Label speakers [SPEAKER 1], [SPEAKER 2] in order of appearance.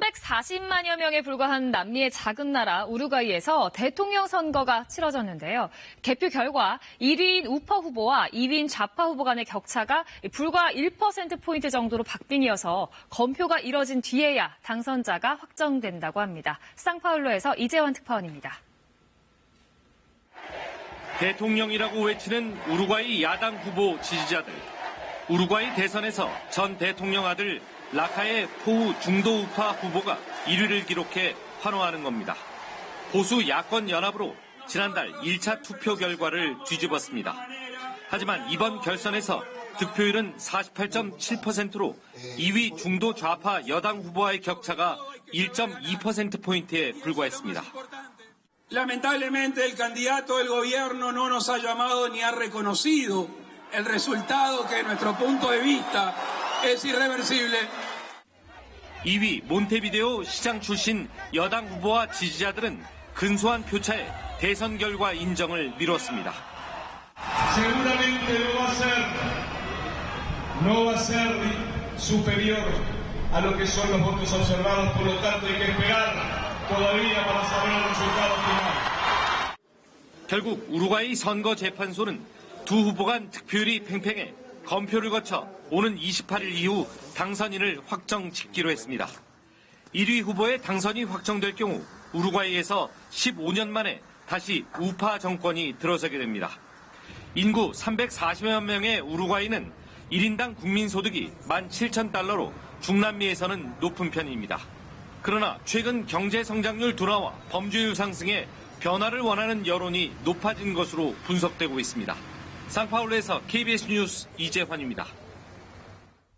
[SPEAKER 1] 340만여 명에 불과한 남미의 작은 나라 우루과이에서 대통령 선거가 치러졌는데요. 개표 결과 1위인 우파 후보와 2위인 좌파 후보 간의 격차가 불과 1%포인트 정도로 박빙이어서 검표가 이뤄진 뒤에야 당선자가 확정된다고 합니다. 쌍파울로에서 이재원 특파원입니다.
[SPEAKER 2] 대통령이라고 외치는 우루과이 야당 후보 지지자들. 우루과이 대선에서 전 대통령 아들 라카의 포우 중도 우파 후보가 1위를 기록해 환호하는 겁니다. 보수 야권 연합으로 지난달 1차 투표 결과를 뒤집었습니다. 하지만 이번 결선에서 득표율은 48.7%로 2위 중도 좌파 여당 후보와의 격차가 1.2%포인트에 불과했습니다.
[SPEAKER 3] Lamentablemente el candidato del gobierno no nos ha llamado ni ha reconocido el resultado que nuestro punto de vista es irreversible.
[SPEAKER 2] 2위 몬테비데오 시장 출신 여당 후보와 지지자들은 근소한 표차에 대선 결과 인정을 미뤘습니다.
[SPEAKER 4] seguramente no va a ser, no va a ser superior a lo que son los votos observados, por lo tanto hay que esperar todavía para saber el resultado final.
[SPEAKER 2] 결국 우루과이 선거 재판소는 두 후보 간 득표율이 팽팽해 검표를 거쳐 오는 28일 이후 당선인을 확정 짓기로 했습니다. 1위 후보의 당선이 확정될 경우 우루과이에서 15년 만에 다시 우파 정권이 들어서게 됩니다. 인구 340여 명의 우루과이는 1인당 국민소득이 17,000달러로 중남미에서는 높은 편입니다. 그러나 최근 경제 성장률 둔화와 범죄율 상승에 변화를 원하는 여론이 높아진 것으로 분석되고 있습니다. 상파울루에서 KBS 뉴스 이재환입니다.